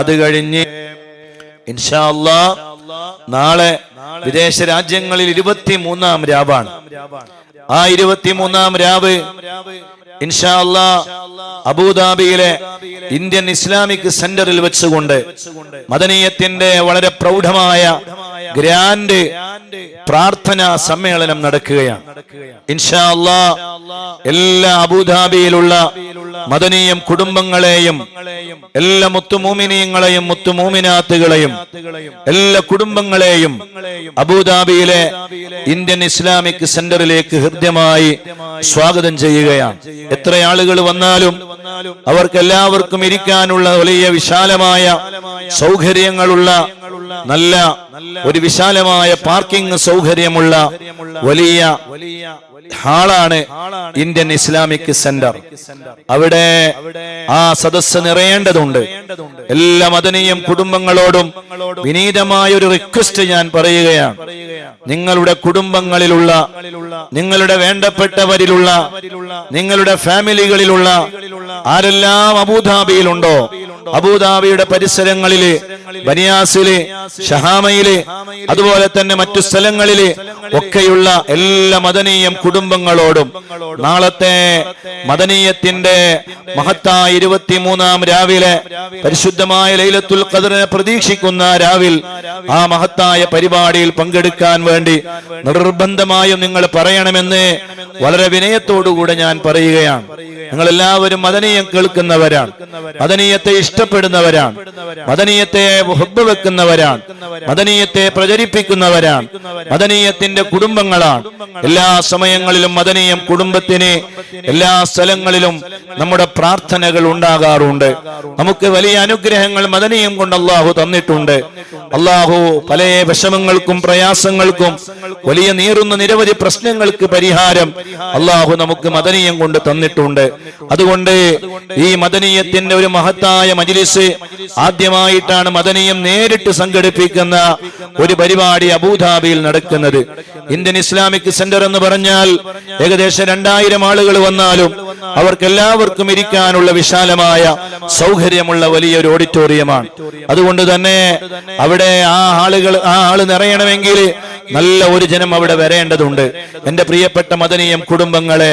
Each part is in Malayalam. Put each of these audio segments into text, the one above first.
അത് കഴിഞ്ഞ് ഇൻഷാ അല്ലാ നാളെ വിദേശ രാജ്യങ്ങളിൽ ഇരുപത്തി മൂന്നാം രാവാണ്. ആ ഇരുപത്തി മൂന്നാം രാവ് ഇൻഷാ അല്ലാ അബുദാബിയിലെ ഇന്ത്യൻ ഇസ്ലാമിക് സെന്ററിൽ വെച്ചുകൊണ്ട് മദനീയത്തിന്റെ വളരെ പ്രൗഢമായ ഗ്രാൻഡ് പ്രാർത്ഥനാ സമ്മേളനം നടക്കുകയാണ്. ഇൻഷാ അല്ലാ എല്ലാ അബുദാബിയിലുള്ള മദനീയം കുടുംബങ്ങളെയും എല്ലാ മുത്തുമൂമിനീയങ്ങളെയും മുത്തുമൂമിനാത്തുകളെയും എല്ലാ കുടുംബങ്ങളെയും അബുദാബിയിലെ ഇന്ത്യൻ ഇസ്ലാമിക് സെന്ററിലേക്ക് ഹൃദ്യമായി സ്വാഗതം ചെയ്യുകയാണ്. എത്ര ആളുകൾ വന്നാലും അവർക്ക് എല്ലാവർക്കും ഇരിക്കാനുള്ള വലിയ വിശാലമായ സൗകര്യങ്ങളുള്ള നല്ല ഒരു വിശാലമായ പാർക്കിംഗ് സൗകര്യമുള്ള വലിയ ഹാളാണ് ഇന്ത്യൻ ഇസ്ലാമിക് സെന്റർ. അവിടെ ആ സദസ്സ് നിറയേണ്ടതുണ്ട്. എല്ലാ മദനീയം കുടുംബങ്ങളോടും വിനീതമായ ഒരു റിക്വസ്റ്റ് ഞാൻ പറയുകയാണ്. നിങ്ങളുടെ കുടുംബങ്ങളിലുള്ള നിങ്ങളുടെ വേണ്ടപ്പെട്ടവരിലുള്ള നിങ്ങളുടെ ഫാമിലികളിലുള്ള ആരെല്ലാം അബുദാബിയിലുണ്ടോ? അബുദാബിയുടെ പരിസരങ്ങളിൽ ബനിയാസിൽ ഷഹാമയിലെ അതുപോലെ തന്നെ മറ്റു സ്ഥലങ്ങളിൽ ഒക്കെയുള്ള എല്ലാ മദനീയം കുടുംബങ്ങളോടും നാളത്തെ മദനീയത്തിന്റെ മഹത്തായ ഇരുപത്തിമൂന്നാം രാവിലെ പരിശുദ്ധമായ ലൈലത്തുൽ ഖദറിനെ പ്രതീക്ഷിക്കുന്ന രാവിൽ ആ മഹത്തായ പരിപാടിയിൽ പങ്കെടുക്കാൻ വേണ്ടി നിർബന്ധമായും നിങ്ങൾ പറയണമെന്ന് വളരെ വിനയത്തോടുകൂടെ ഞാൻ പറയുകയാണ്. നിങ്ങൾ എല്ലാവരും മദനീയം കേൾക്കുന്നവരാണ്. മദനീയത്തെ ഇഷ്ടപ്പെടുന്നവരാണ്. മദനീയത്തെ ഹുബ് വെക്കുന്നവരാണ്. മദനീയത്തെ പ്രചരിപ്പിക്കുന്നവരാണ്. മദനീയത്തിന്റെ കുടുംബങ്ങളാണ്. എല്ലാ സമയങ്ങളിലും മദനീയം കുടുംബത്തിന് എല്ലാ സ്ഥലങ്ങളിലും നമ്മുടെ പ്രാർത്ഥനകൾ ഉണ്ടാകാറുണ്ട്. നമുക്ക് വലിയ അനുഗ്രഹങ്ങൾ മദനീയം കൊണ്ട് അള്ളാഹു തന്നിട്ടുണ്ട്. അള്ളാഹു പല വിഷമങ്ങൾക്കും പ്രയാസങ്ങൾക്കും വലിയ നീറുന്ന നിരവധി പ്രശ്നങ്ങൾക്ക് പരിഹാരം അള്ളാഹു നമുക്ക് മദനീയം കൊണ്ട് തന്നിട്ടുണ്ട്. അതുകൊണ്ട് ഈ മദനീയത്തിന്റെ ഒരു മഹത്തായ മജിലിസ് ആദ്യമായിട്ടാണ് മദനീയം നേരിട്ട് സംഘടിപ്പിക്കുന്ന ഒരു പരിപാടി അബുദാബിയിൽ നടക്കുന്നത്. ഇന്ത്യൻ ഇസ്ലാമിക് സെന്റർ എന്ന് പറഞ്ഞാൽ ഏകദേശം രണ്ടായിരം ആളുകൾ വന്നാലും അവർക്ക് എല്ലാവർക്കും ഇരിക്കാനുള്ള വിശാലമായ സൗകര്യമുള്ള വലിയൊരു ഓഡിറ്റോറിയമാണ്. അതുകൊണ്ട് തന്നെ അവിടെ ആ ആളുകൾ ആ ആൾ നിറയണമെങ്കിൽ നല്ല ഒരു ജനം അവിടെ വരേണ്ടതുണ്ട്. എന്റെ പ്രിയപ്പെട്ട മദനീയം കുടുംബങ്ങളെ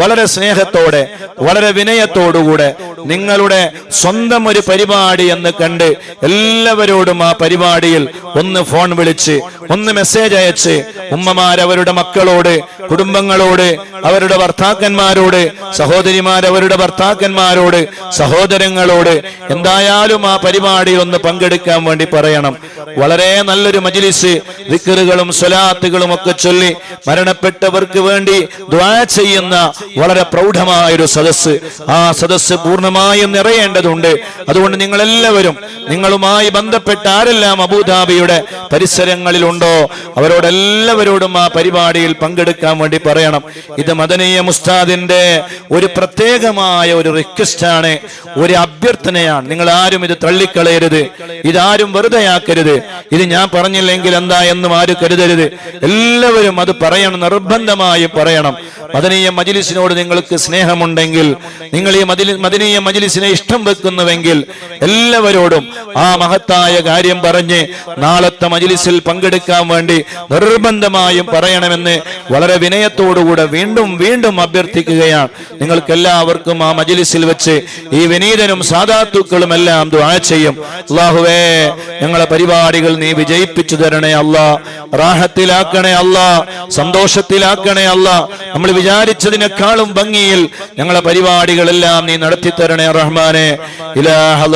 വളരെ സ്നേഹത്തോടെ വളരെ വിനയത്തോടുകൂടെ നിങ്ങളുടെ സ്വന്തം ഒരു പരിപാടി എന്ന് കണ്ട് എല്ലാവരോടും ആ പരിപാടിയിൽ ഒന്ന് ഫോൺ വിളിച്ച് ഒന്ന് മെസ്സേജ് അയച്ച് ഉമ്മമാർ അവരുടെ മക്കളോട് കുടുംബങ്ങളോട് അവരുടെ ഭർത്താക്കന്മാരോട് സഹോദരിമാർ അവരുടെ ഭർത്താക്കന്മാരോട് സഹോദരങ്ങളോട് എന്തായാലും ആ പരിപാടിയിൽ ഒന്ന് പങ്കെടുക്കാൻ വേണ്ടി പറയണം. വളരെ നല്ലൊരു മജിലിസ് വിക്കറുകളും സ്വലാത്തുകളും ഒക്കെ ചൊല്ലി മരണപ്പെട്ടവർക്ക് വേണ്ടി ദ്വാ ചെയ്യുന്ന വളരെ പ്രൗഢമായൊരു സദസ്സ്. ആ സദസ്സ് പൂർണമായും നിറയേണ്ടതുണ്ട്. അതുകൊണ്ട് നിങ്ങൾ എല്ലാവരും നിങ്ങളുമായി ബന്ധപ്പെട്ട ആരെല്ലാം അബുദാബിയുടെ പരിസരങ്ങളിലുണ്ടോ അവരോടെല്ലാവരോടും ആ പരിപാടിയിൽ പങ്കെടുക്കാൻ വേണ്ടി പറയണം. ഇത് മദനീയ മുസ്താദിന്റെ ഒരു പ്രത്യേകമായ ഒരു റിക്വസ്റ്റാണ് ഒരു അഭ്യർത്ഥനയാണ്. നിങ്ങൾ ആരും ഇത് തള്ളിക്കളയരുത്. ഇതാരും വെറുതെയാക്കരുത്. ഇത് ഞാൻ പറഞ്ഞില്ലെങ്കിൽ എന്താ എന്നും ആരും കരുതരുത്. എല്ലാവരും അത് പറയണം നിർബന്ധമായി പറയണം. മദനീയ മജിലിസിനോട് നിങ്ങൾക്ക് സ്നേഹമുണ്ടെങ്കിൽ നിങ്ങൾ ഈ മദനീയ മജിലിസിനെ ഇഷ്ടം വെക്കുന്നുവെങ്കിൽ എല്ലാവരോടും ആ മഹത്തായ കാര്യം പറഞ്ഞ് നാളത്തെ മജിലിസിൽ പങ്കെടുക്കാൻ വേണ്ടി നിർബന്ധമായും പറയണമെന്ന് വളരെ വിനയത്തോടുകൂടെ വീണ്ടും വീണ്ടും അഭ്യർത്ഥിക്കുകയാണ്. നിങ്ങൾക്ക് എല്ലാവർക്കും ആ മജിലിസിൽ വെച്ച് ഈ വിനീതനും സാധാത്തുക്കളും എല്ലാം ദുആ ചെയ്യും. അള്ളാഹുവേ ഞങ്ങളെ പരിപാടികൾ നീ വിജയിപ്പിച്ചു തരണേ അല്ലാ. റാഹത്തിലാക്കണേ അല്ലാ. സന്തോഷത്തിലാക്കണേ അല്ലാ. നമ്മൾ വിചാരിച്ചതിനേക്കാളും ഭംഗിയിൽ ഞങ്ങളെ പരിപാടികളെല്ലാം നീ നടത്തി തരണേ റഹ്മാനെ. ഇലാഹ